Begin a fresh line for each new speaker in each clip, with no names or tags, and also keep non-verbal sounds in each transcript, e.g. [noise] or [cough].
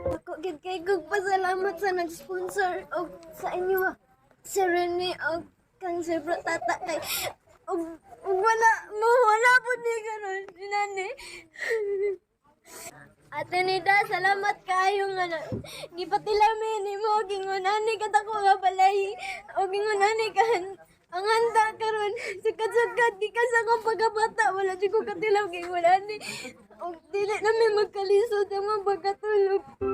Ako gid kay kog pasalamat sa nag-sponsor og sa inyo si Rene og kang Sir Bro Tata kay og og wala mo wala po ni karon si Nani. [laughs] Ate Nida, salamat kayo nga na. Gipatilami ni mo gingunani ka dako nga balay. O gingunani ka ang handa karon sugad-sugad di ka sa kong pagkabata wala jud ko katilaw gingunani. Og dili na may magkalisod ang mga pagkatulog.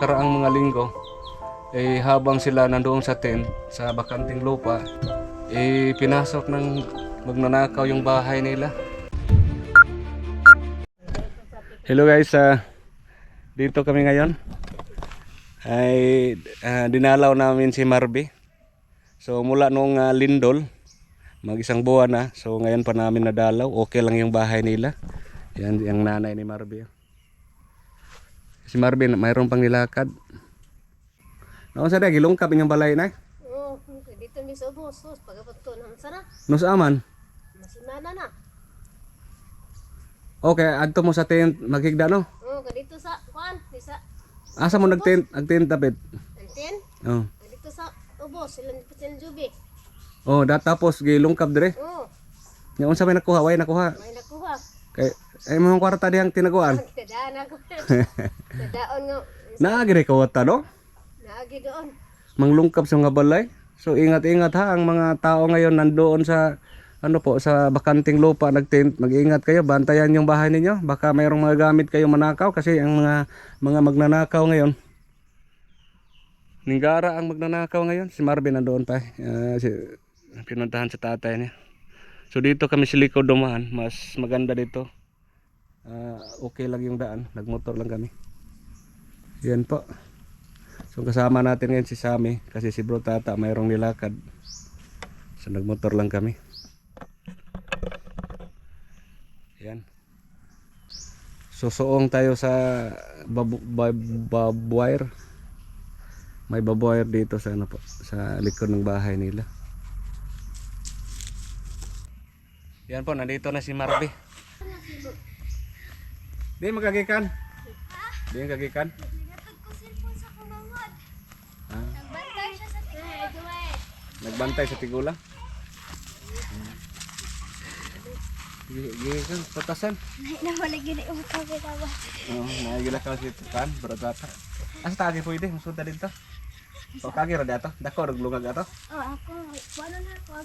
Nakaraang mga linggo eh habang sila nandoon sa tent sa bakanting lupa eh pinasok ng magnanakaw yung bahay nila. Hello guys ah, dito kami ngayon. Ay ah, dinalaw namin si Marby. So mula noong ah, lindol mag isang buwan na so ngayon pa namin nadalaw okay lang yung bahay nila. Yan yung nanay ni Marby Si Marvin, mayroon pang nilakad. Naon sa day, gilungkap inyong balay na.
Oh, dito mi sa ubos, sus pagabot ko naman sana.
Nus aman.
Masimana na.
Okay, adto mo sa tent, maghigda no.
Oh, kadito sa kuan, di sa
Asa mo nagtent, nagtent tapit.
Antin.
Oh.
Kadito sa ubos, sila ni Pichel Jubi.
Oh, da tapos gilungkap dire.
Oh,
Nya unsa may nakuha, way nakuha.
may nakuha.
Kay ay mo kwarta dihang tinaguan. [laughs]
Kadaan ako. [laughs] Nadaon nga.
Naagire ko ta no.
Naagi doon.
Manglungkap sa mga balay. So ingat-ingat ha ang mga tao ngayon nandoon sa ano po sa bakanting lupa nagtent mag-ingat kayo bantayan yung bahay ninyo baka mayroong mga gamit kayo manakaw kasi ang mga mga magnanakaw ngayon Ningara ang magnanakaw ngayon si Marvin nandoon pa uh, si, pinuntahan sa tatay niya so dito kami sa likod dumaan mas maganda dito Ah, okay lang yung daan nagmotor lang kami yan po So kasama natin ngayon si Sammy kasi si Bro Tata mayroong nilakad. So nagmotor lang kami. Yan. Susuong tayo sa babu, bab, barbed wire. May barbed wire dito sa ano po, sa likod ng bahay nila. Yan po, nandito na si Marby. Di magagikan. Di magagikan.
Ko cellphone sa kumangod.
Ah.
Nagbantay siya sa tigay.
Nagbantay sa tigulang. Gigi kan patasan.
Na wala gini ang kagagawa.
Oo, naigila ka si kan berat Asa tagi pwede masunta dito. O kagi ra dato. Dako naglungag ato.
Oh, ako. Paano na ako?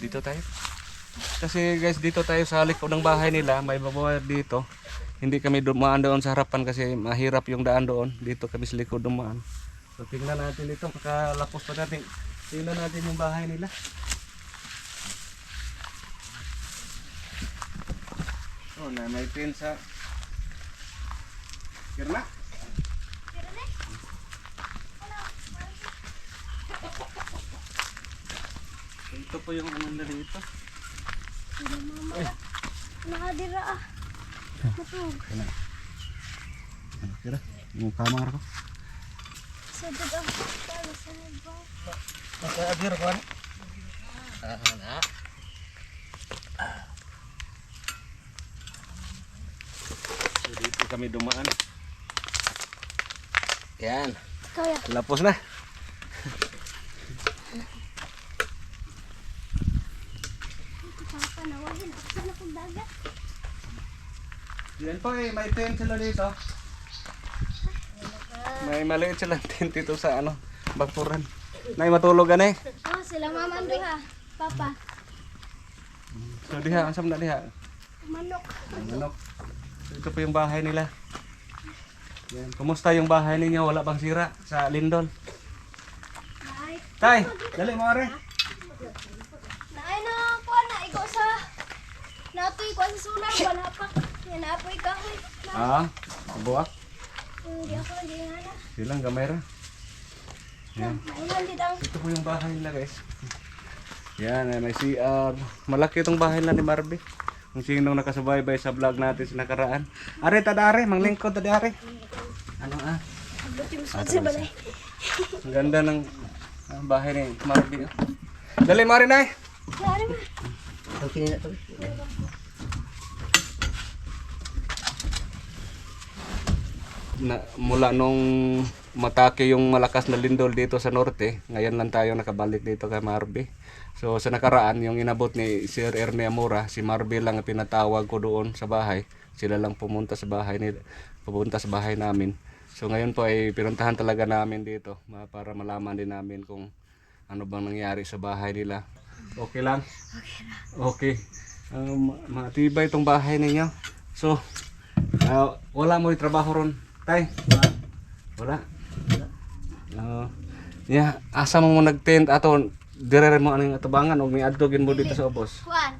Dito tayo. Kasi guys, dito tayo sa likod ng bahay nila, may babae dito. Hindi kami dumaan doon sa harapan kasi mahirap yung daan doon. Dito kami sa likod dumaan. So tingnan natin dito, pakalapos pa natin. Tingnan natin yung bahay nila. Oh, na may pin sa Kirna. Ito po yung ano na dito.
Nakadira ah. Matug.
Kira, yung kamar ko.
Sa dagang pagkala sa nagbaw.
Nakaagir ko ano? So, dito kami dumaan. Yan.
Kaya.
Lapos na.
Ito papa nawahin. Ako na kong dagat.
Yan po eh, may tent sila dito. May maliit silang tent dito sa ano, bakuran. Nay matulog eh.
Oh, sila mama ha. Papa.
So diha, ang na diha.
Manok.
Manok. Ito po yung bahay nila. Yan. Kumusta yung bahay ninyo? Wala bang sira sa Lindol? Tay, dali mo are.
Nay na po na ikaw sa Natoy ko sa sunan wala pa. Yan apoy kahoy.
Ah, buwak.
Hindi ako hindi nga na.
Silang gamay ra. Yan.
Din ang
Ito po yung bahay nila guys. Yan, eh, may CR. Malaki itong bahay nila ni Marby. kung sinong nakasubaybay sa vlog natin sa nakaraan. Are, tadare, manglingkod tadare. Ano ah? [laughs] Ang ganda ng ah, bahay ni Marby. oh. Dali, Mari na
Okay na
mula nung matake yung malakas na lindol dito sa norte, ngayon lang tayo nakabalik dito kay Marby. So sa nakaraan, yung inabot ni Sir Ernie Amora, si Marby lang ang pinatawag ko doon sa bahay. Sila lang pumunta sa bahay ni pupunta sa bahay namin. So ngayon po ay pinuntahan talaga namin dito para malaman din namin kung ano bang nangyari sa bahay nila. Okay lang? Okay. Um, matibay itong bahay ninyo. So, ah, wala mo yung trabaho ron. Tay? Wala. Uh, yeah, asa mo mo nag-tent ato dire mo aning atubangan og ni adtogin mo dito sa ubos.
Juan.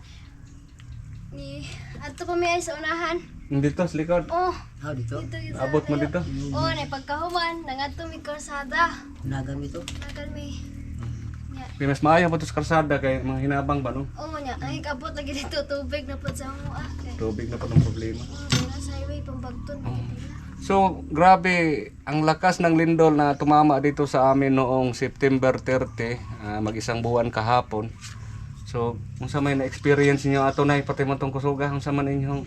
Ni adto pa mi ay sa unahan.
Dito sa likod.
Oh,
Ah, dito.
dito.
Abot mo dito.
Oh, na pagkahuman nangadto mi korsada.
Nagam ito.
Nagal mi. Nya.
Pinas maayo pa to sa kalsada kay mga hinabang ba no?
Oh, nya. Ay kabot lagi dito tubig na pud sa mo ah. Kay.
Tubig na pa ng problema.
Oh, sa highway pambagton oh.
So, grabe, ang lakas ng lindol na tumama dito sa amin noong September 30, ah, mag-isang buwan kahapon. So, kung sa may na-experience niyo ato na pati mo tong kusuga, kung sa man inyong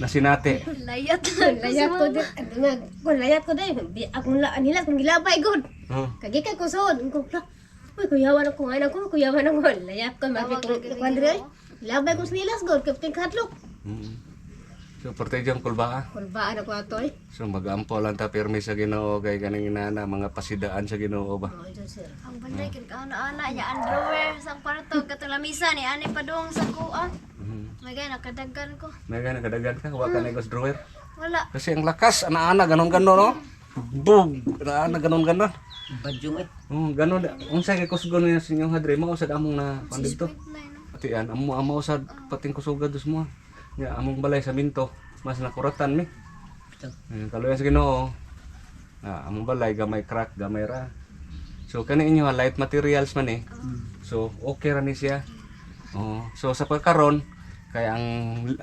nasinati. [laughs]
Layat.
layat ko din ko layat ko din di ako la nila kung gilabay gud
Oh.
kagi kay ko sod ko la Uy, kuyawan ako nga ko, kuyawan ako. Layat ko, mabi ko, kwan Labay ko sinilas gud, kapting katlok.
Mm. So, parte diyang kulbaa.
Kulbaan ako ato eh.
So, mag-ampo lang ta pirmi sa ginoo kay kaning inana, mga pasidaan sa ginoo ba.
Oh, ito sir.
Ang banday kin kaana-ana nya underwear sang kwarto katong lamisa ni ani padung sa kuan.
Mm.
May gay nakadagan ko.
May gana kadagan ka, wa ka na igos drawer.
Wala.
Kasi ang lakas, ana-ana, ganon-ganon, no? Bug! Ana-ana, ganon-ganon.
Badyong eh.
Oh, ganon. Unsa kay kusgo niya sa inyong hadre, sad among na pandito.
Nay, no?
Ati an, amo amo sad pating kusuga dos mo. Ya, among balay sa minto, mas nakuratan mi.
Ito.
Eh, Kaluya sa Ginoo. Ah, among balay gamay crack, gamay ra. So kani inyo light materials man eh. So okay ra ni siya. Oh, so sa pagkaron kay ang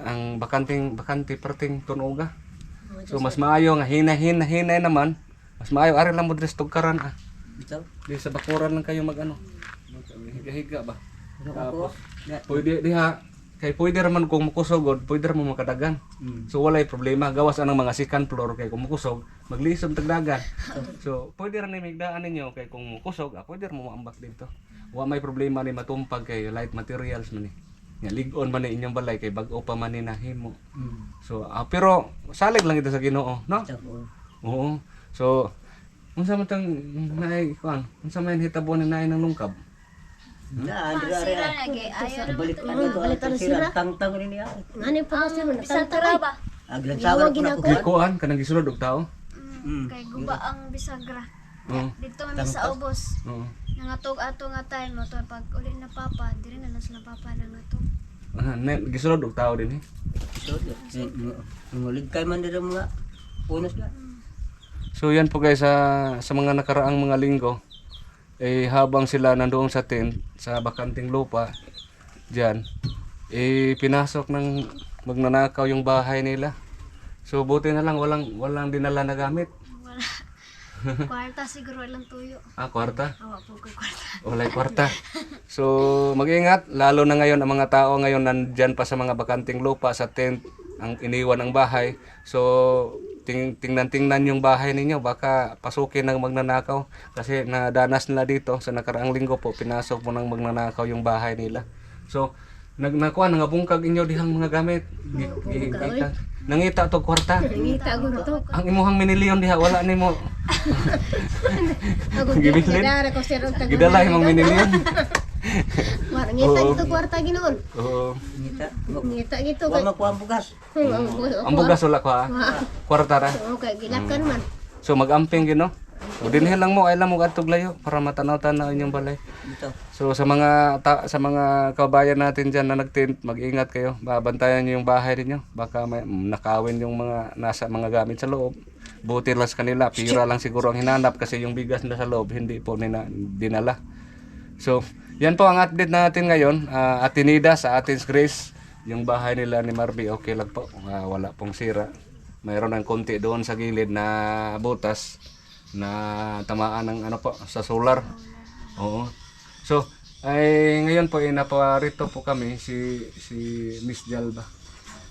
ang bakanting bakante perting tunoga. So mas maayo nga hina-hina hinay naman. Mas maayo ari lang mo dres tugkaran ah. Di sa bakuran lang kayo mag ano. Higa-higa ba?
Ano? Ya.
Pwede diha kay pwede raman kung mukusog pwede raman makadagan.
Mm.
So walay problema gawas anang mga second floor kay kung mukusog maglisod tagdagan. so pwede ra ni migdaan ninyo kay kung mukusog ah, pwede mo maambak dito. Wa may problema ni matumpag kay light materials man ni. Nga ligon man ni inyong balay kay bag-o pa man ni nahimo.
Mm.
So ah, pero salig lang ito sa Ginoo, no? Oo. So unsa man tang naay kuan? Unsa man hitabo ni naay ng lungkab?
Na, andra ari.
Sira na gay ayo na
Balik ano to,
balik
sira. Tang-tang rin niya.
Ngani pa kasi mo
Bisag tara ba?
Aglansawan ko na ko.
Gikuan kanang gisulod og tao.
Mm.
Kay guba ang bisagra.
Oo.
Dito mi sa ubos.
Oo.
Nangatog ato nga time mo to pag uli na papa, diri na nas na papa nangatog.
Ah, ne, gisulod og tao din eh.
So, ngulig kay man dira mga punos na.
So yan po guys sa sa mga nakaraang mga linggo eh habang sila nandoon sa tent sa bakanting lupa diyan eh pinasok ng magnanakaw yung bahay nila. So buti na lang walang walang dinala na gamit.
Wala. [laughs] Kwarta siguro ilang tuyo.
Ah, kwarta.
Awa po kwarta.
Walay kwarta. So, mag-ingat, lalo na ngayon ang mga tao ngayon nandyan pa sa mga bakanting lupa sa tent ang iniwan ng bahay. So, ting tingnan-tingnan yung bahay ninyo, baka pasukin ng magnanakaw kasi nadanas nila dito sa nakaraang linggo po, pinasok po ng magnanakaw yung bahay nila. So, nag nakuha nga bungkag inyo dihang mga gamit. Gi- gi- gi- Nangita to kwarta.
Ngita ko na to.
Ang imuhang minilyon diha wala nimo. [laughs]
Taga.
Gidala imong minilyon. [laughs] [laughs]
War ngita gito kwarta ginoon.
Oo.
Ngita.
Ngita gito
Wa makuha ang bugas.
Hmm, ang
bugas wala ko ha. Kwarta ra.
Oo, kay gilakan man.
So mag-amping gino. O dinhi lang mo ay lang mo adtog layo para matanaw-tanaw inyong balay.
Dito.
So sa mga ta- sa mga kabayan natin diyan na nagtent, mag-ingat kayo. Babantayan niyo yung bahay niyo. Baka may mm, nakawin yung mga nasa mga gamit sa loob. Buti lang sa kanila, pira lang siguro ang hinanap kasi yung bigas na sa loob hindi po nina, dinala. So, yan po ang update natin ngayon. Uh, Atinida sa Athens Grace. yung bahay nila ni Marby okay lang po. Ah, wala pong sira. Mayroon ng konti doon sa gilid na butas na tamaan ng ano po sa solar. Oo. So, ay ngayon po ay naparito po kami si si Miss Jalba.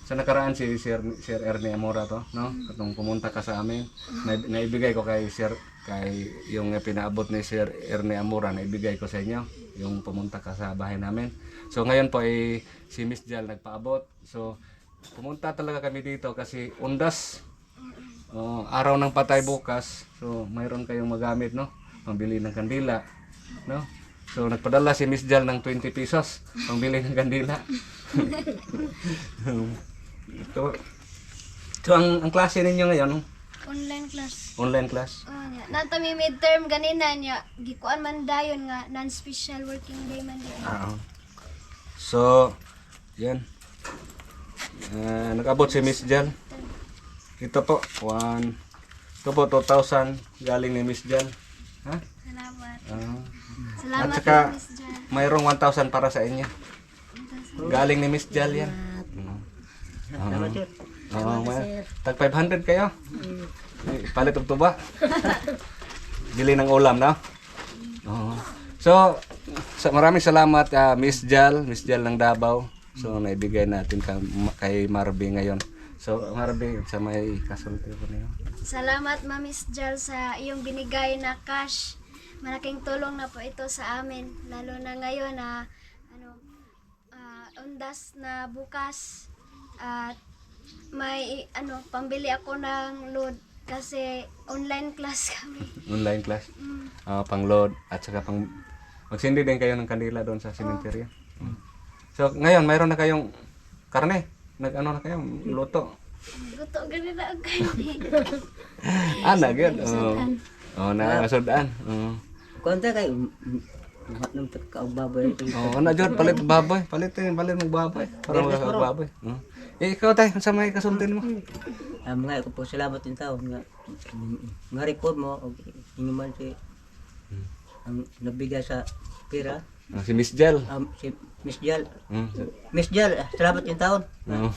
Sa nakaraan si Sir, Sir Ernie Amora to, no? Katong pumunta ka sa amin, na, naibigay ko kay Sir kay yung pinaabot ni Sir Ernie Amora, naibigay ko sa inyo yung pumunta ka sa bahay namin. So ngayon po ay si Miss Jal nagpaabot. So pumunta talaga kami dito kasi undas Oh, araw ng patay bukas. So, mayroon kayong magamit, no? Pambili ng kandila, no? So, nagpadala si Miss Jal ng 20 pesos pambili ng kandila. [laughs] ito. So, ang, ang klase ninyo ngayon,
Online class.
online class.
Oh, nya. Nata mi midterm ganina niya. Gikuan man dayon nga non-special working day man din.
Oo. So, yan. Ah, nag-abot si Miss Jal. Ito po, one. Ito po, 2,000 galing ni Miss Jal. Ha?
Salamat.
Ah.
Salamat
At saka,
Jan.
mayroong 1,000 para sa inyo. Galing ni Miss Jal yan.
Salamat sir.
Oo, may, tag 500 kayo. Ay, Palit og tuba. [laughs] Bili ng ulam, no? Oo. So, sa maraming salamat ah, Miss Jal, Miss Jal ng Davao. So, naibigay natin ka, kay Marby ngayon. So, Marby, sa may kasulti ko niyo.
Salamat Ma'am Miss Jal sa iyong binigay na cash. Malaking tulong na po ito sa amin lalo na ngayon na ano ah, undas na bukas at may ano pambili ako ng load kasi online class [laughs] kami.
Online class. Ah, pang load at saka pang magsindi din kayo ng kandila doon sa cemetery. Mm. So, ngayon mayroon na kayong karne. Nag-ano na kayo, luto.
Gusto gani na ang kani.
Ana gyud. Oo. Oh, na sudan. Oo.
Konta kay mat nang ka og baboy.
Oh, ana jud palit baboy, palit din palit ng baboy para mga baboy. Eh, ikaw tay, sa may kasultin mo.
Ah, mga ko po salamat din taon nga nga record mo og inuman si ang nabigay sa pira
Ah, si Miss Jel.
um, si Miss Jal
Mm.
Miss Jal ah, salamat din taon
Oo.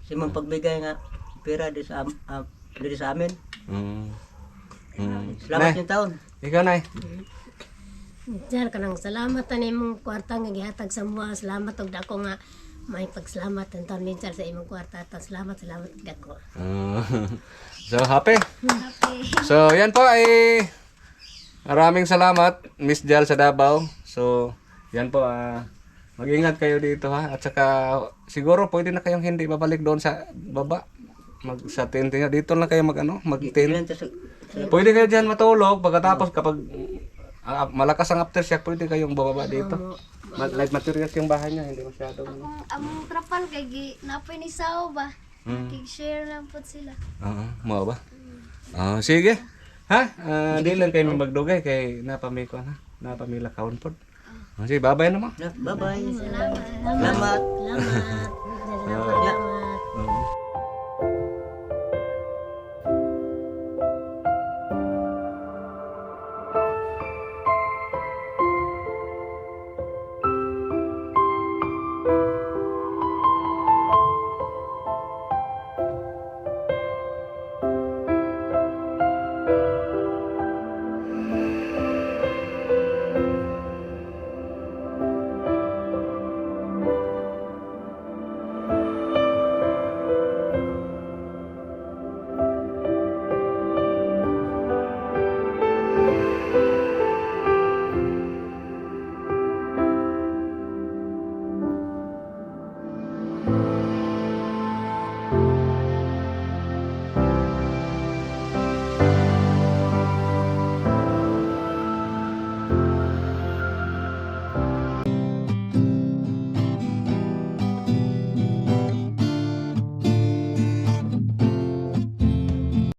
si mong pagbigay nga pira di sa am- ah, diri sa amin
Mm. Mm.
salamat din taon
ikaw nay.
Diyan ka nang salamat ani mong kwarta nga gihatag sa mga salamat og dako nga may pagsalamat ang taon minsan sa imong kwarta at salamat salamat dako.
Ah. [laughs] so, happy?
Okay.
So, yan po ay maraming salamat, Miss Jal sa Davao. So, yan po, ah, mag-ingat kayo dito ha. At saka, siguro pwede na kayong hindi babalik doon sa baba. Mag sa tent nyo. Dito lang kayo mag ano, mag tent. Pwede kayo dyan matulog. Pagkatapos kapag ah, malakas ang aftershock, pwede kayong bababa dito. Ma- light materials yung bahay niya, hindi masyadong...
Kung among trapal kay gi napoy ni sao ba?
Mm.
Kig share lang po sila.
Oo, mo ba? Ah, sige. Ha? Ah, di lang kayo magdugay kay napami ko na. Napamila kaon pod. Ah, sige, bye-bye naman.
bye bye
Salamat.
salamat
Salamat.